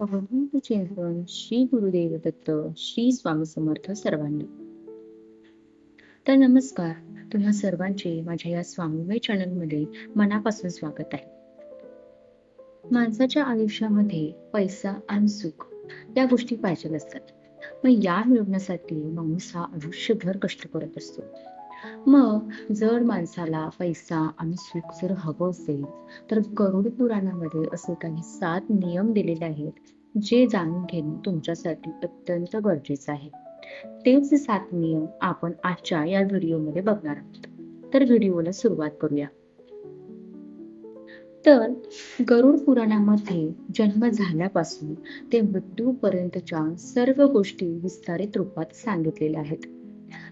अवधूत चिंतन श्री गुरुदेव दत्त श्री स्वामी समर्थ सर्वांनी. तर नमस्कार. तुम्हा सर्वांचे माझ्या या स्वामीमय चॅनलमध्ये मनापासून स्वागत आहे. माणसाच्या आयुष्यामध्ये पैसा आणि सुख या गोष्टी पाहिजे असतात. मग या मिळवण्यासाठी माणूस हा आयुष्यभर कष्ट करत असतो. मग जर माणसाला पैसा आणि सुख जर हवं असेल तर गरुड पुराणामध्ये असे काही सात नियम दिलेले आहेत जे जाणून घेणे तुमच्यासाठी अत्यंत गरजेचं आहे. तेच सात नियम आपण आजच्या या व्हिडिओमध्ये बघणार आहोत. तर व्हिडिओला सुरुवात करूया. तर गरुड पुराणामध्ये जन्म झाल्यापासून ते मृत्यूपर्यंतच्या सर्व गोष्टी विस्तारित रूपात सांगितलेल्या आहेत.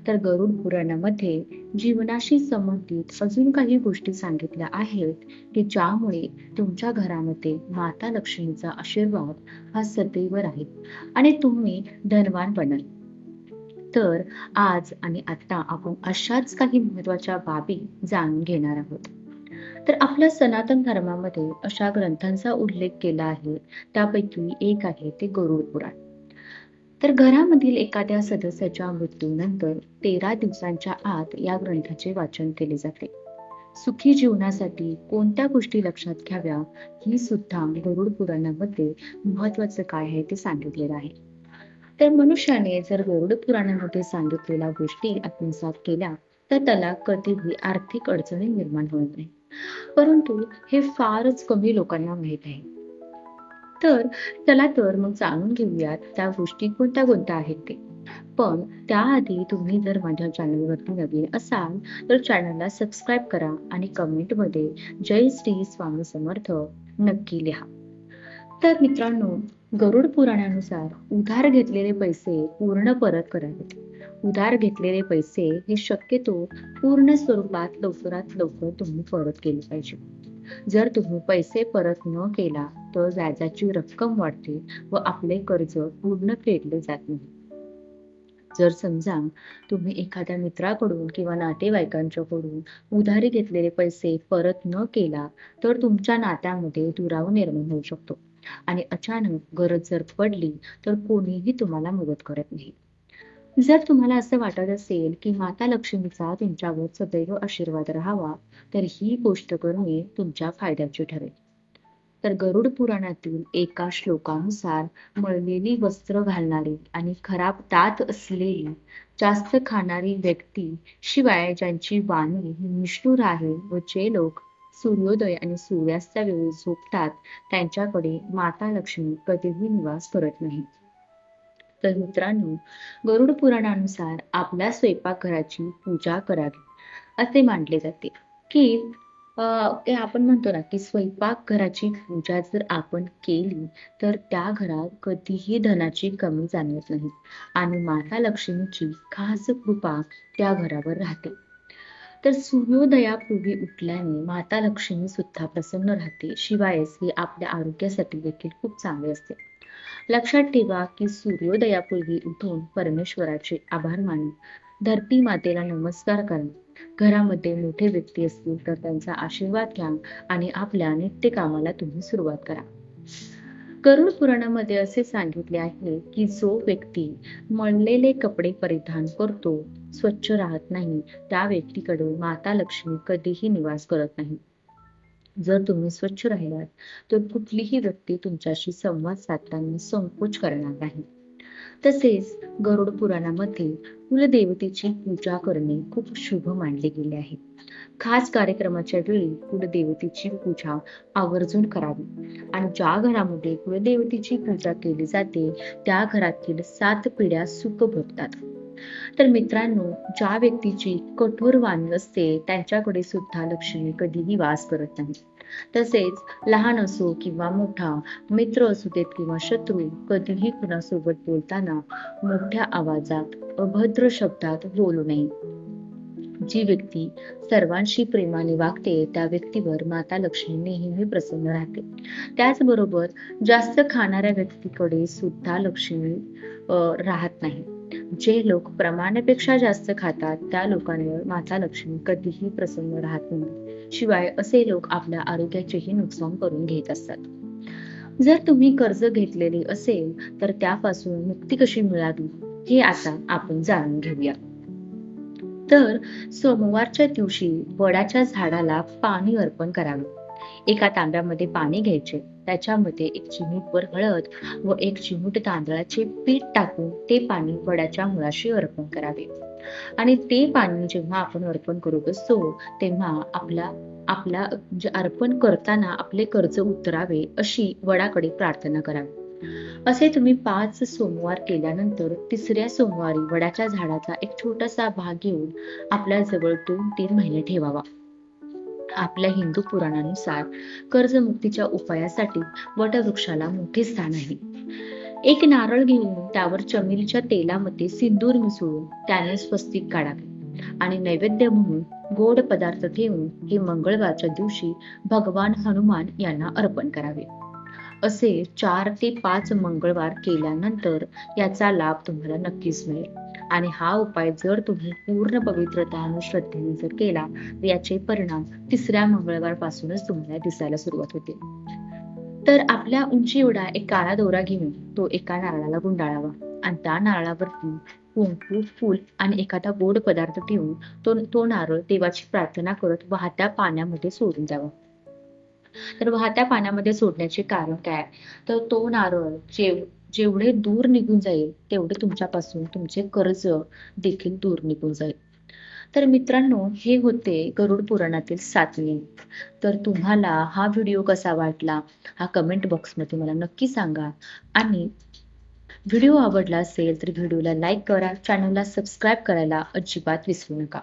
तर गरुड पुराणामध्ये जीवनाशी संबंधित अजून काही गोष्टी सांगितल्या आहेत की ज्यामुळे तुमच्या घरामध्ये माता लक्ष्मीचा आशीर्वाद हा सदैव राहील आणि तुम्ही धनवान बनाल. तर आज आणि आता आपण अशाच काही महत्त्वाच्या बाबी जाणून घेणार आहोत. तर आपल्या सनातन धर्मामध्ये अशा ग्रंथांचा उल्लेख केला आहे त्यापैकी एक आहे ते गरुड पुराण. तर घरामधील एखाद्या सदस्याच्या मृत्यूनंतर तेरा दिवसांच्या आत या ग्रंथाचे वाचन केले जाते. सुखी जीवनासाठी कोणत्या गोष्टी लक्षात घ्याव्या ही सुद्धा गरुड पुराणामध्ये महत्वाचं काय आहे ते सांगितलेलं आहे. तर मनुष्याने जर गरुड पुराणामध्ये सांगितलेल्या गोष्टी आत्मसात केल्या तर त्याला कधीही आर्थिक अडचणी निर्माण होत नाही परंतु हे फारच कमी लोकांना माहीत आहे. तर चला तर मग जाणून घेऊयात त्या गोष्टी कोणत्या कोणत्या आहेत ते. पण त्याआधी तुम्ही जर माझ्या चॅनलवरती नवीन असाल तर चॅनलला सबस्क्राईब करा आणि कमेंटमध्ये जय श्री स्वामी समर्थ नक्की लिहा. तर मित्रांनो गरुड पुराणानुसार उधार घेतलेले पैसे पूर्ण परत करावेत. उधार घेतलेले पैसे हे शक्यतो पूर्ण स्वरूपात लवकरात लवकर तुम्ही परत केले पाहिजे. जर तुम्ही पैसे परत न केला तर व्याजाची रक्कम वाढते व आपले कर्ज पूर्ण फेडले जात नाही. जर समजा तुम्ही एखाद्या मित्राकडून किंवा नातेवाईकांच्याकडून उधारी घेतलेले पैसे परत न केला तर तुमच्या नात्यामध्ये दुराव निर्माण होऊ शकतो आणि अचानक गरज जर पडली तर कोणीही तुम्हाला मदत करत नाही. जर तुम्हाला असं वाटत असेल की माता लक्ष्मीचा तुमच्यावर सदैव आशीर्वाद राहावा तर ही गोष्ट करणे तुमच्या फायद्याची ठरेल. तर गरुड पुराणातील एका श्लोकानुसार मळलेली वस्त्र घालणारी आणि खराब दात असलेली जास्त खाणारी व्यक्ती शिवाय ज्यांची वाणी निष्ठुर आहे व जे लोक सूर्योदय आणि सूर्यास्ता वेळी झोपतात त्यांच्याकडे माता लक्ष्मी कधीही निवास करत नाही तर मित्रांनो गरुड पुराणानुसार आपल्या स्वयंपाकघराची पूजा करावी असे मानले जाते. की आपण म्हणतो ना की स्वयंपाकघराची पूजा जर आपण केली तर त्या घरात कधीही धनाची कमी जाणवत नाही आणि माता लक्ष्मीची खास कृपा त्या घरावर राहते. तर सूर्योदयापूर्वी उठल्याने माता लक्ष्मी सुद्धा प्रसन्न राहते शिवाय हे आपल्या आरोग्यासाठी देखील खूप चांगले असते. लक्षात ठेवा की सूर्योदयापूर्वी उठून परमेश्वराचे आभार मानून धरती मातेला नमस्कार करा. घरामध्ये मोठे व्यक्ती असतील तर त्यांचा आशीर्वाद घ्या आणि आपल्या नित्य कामाला तुम्ही सुरुवात करा. गरुड पुराणामध्ये असे सांगितले आहे की जो व्यक्ती मळलेले कपडे परिधान करतो स्वच्छ राहत नाही त्या व्यक्तीकडे माता लक्ष्मी कधीही निवास करत नाही. जर तुम्ही स्वच्छ राहिलात तर कुठलीही व्यक्ती तुमच्याशी संवाद साधताना संकोच करणार नाही. तसेच गरुड पुराणामध्ये कुलदेवतेची पूजा करणे खूप शुभ मानले गेले आहे. खास कार्यक्रमाच्या वेळी कुलदेवतेची पूजा आवर्जून करावी. आणि ज्या घरामध्ये कुलदेवतेची पूजा केली जाते त्या घरातील सात पिढ्या सुख भोगतात. तर मित्रांनो ज्या व्यक्तीची कठोर वाणी असते त्यांच्याकडे सुद्धा लक्ष्मी कधीही वास करत नाही. तसेच लहान असो किंवा मोठा मित्र असू देत किंवा शत्रू कधीही कुणासोबत बोलताना मोठ्या आवाजात अभद्र शब्दात बोलू नये. जी व्यक्ती सर्वांशी प्रेमाने वागते त्या व्यक्तीवर माता लक्ष्मी नेहमी प्रसन्न राहते. त्याचबरोबर जास्त खाणाऱ्या व्यक्तीकडे सुद्धा लक्ष्मी राहत नाही. जे लोक प्रमाणापेक्षा जास्त खातात त्या लोकांवर माता लक्ष्मी कधीही प्रसन्न राहत नाही. शिवाय असे लोक आपल्या आरोग्याचेही नुकसान करून घेत असतात. जर तुम्ही कर्ज घेतलेले असेल तर त्यापासून मुक्ती कशी मिळावी हे आता आपण जाणून घेऊया. तर सोमवारच्या दिवशी वडाच्या झाडाला पाणी अर्पण करावे. एका तांब्यामध्ये पाणी घ्यायचे. त्याच्यामध्ये एक चिमूटभर हळद व एक चिमूट तांदळाचे पीठ टाकून ते पाणी वडाच्या मुळाशी अर्पण करावे. आणि ते पाणी जेव्हा आपण अर्पण करत असतो तेव्हा आपला आपला जे अर्पण करताना आपले कर्ज उतरावे अशी वडाकडे प्रार्थना करावी. असे तुम्ही पाच सोमवार केल्यानंतर तिसऱ्या सोमवारी वडाच्या झाडाचा एक छोटासा भाग घेऊन आपल्या जवळ दोन तीन महिने ठेवावा. आपल्या हिंदू पुराणानुसार कर्जमुक्तीच्या उपायासाठी वटवृक्षाला मोठे स्थान आहे. एक नारळ घेऊन त्यावर चमेलीच्या तेलामध्ये सिंदूर मिसळून त्याने स्वस्तिक काढावे आणि नैवेद्य म्हणून गोड पदार्थ ठेवून हे मंगळवारच्या दिवशी भगवान हनुमान यांना अर्पण करावे. असे चार ते पाच मंगळवार केल्यानंतर याचा लाभ तुम्हाला नक्कीच मिळेल. आणि हा उपाय जर तुम्ही पूर्ण पवित्रता आणि श्रद्धेने जर केला तर याचे परिणाम तिसऱ्या मंगळवार पासूनच तुम्हाला दिसायला सुरुवात होते. तर आपल्या उंची एवढा एक काळा दोरा घेऊन तो एका नारळाला गुंडाळावा. आणि त्या नारळावरती कुंकू फूल आणि एखादा गोड पदार्थ ठेवून तो तो नारळ देवाची प्रार्थना करत वाहत्या पाण्यामध्ये सोडून द्यावा. तर वाहत्या पाण्यामध्ये सोडण्याचे कारण काय? तर तो नारळ जेव जेवढे दूर निघून जाईल तेवढे तुमच्यापासून तुमचे कर्ज देखील दूर निघून जाईल. तर मित्रांनो हे होते गरुड पुराणातील सातवी तर तुम्हाला हा व्हिडिओ कसा वाटला हा कमेंट बॉक्समध्ये मला नक्की सांगा. आणि व्हिडिओ आवडला असेल तर व्हिडिओला लाईक करा चॅनलला सबस्क्राईब करायला अजिबात विसरू नका.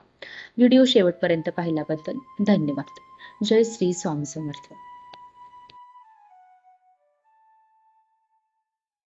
व्हिडिओ शेवटपर्यंत पाहिल्याबद्दल धन्यवाद. जय श्री स्वामी समर्थ.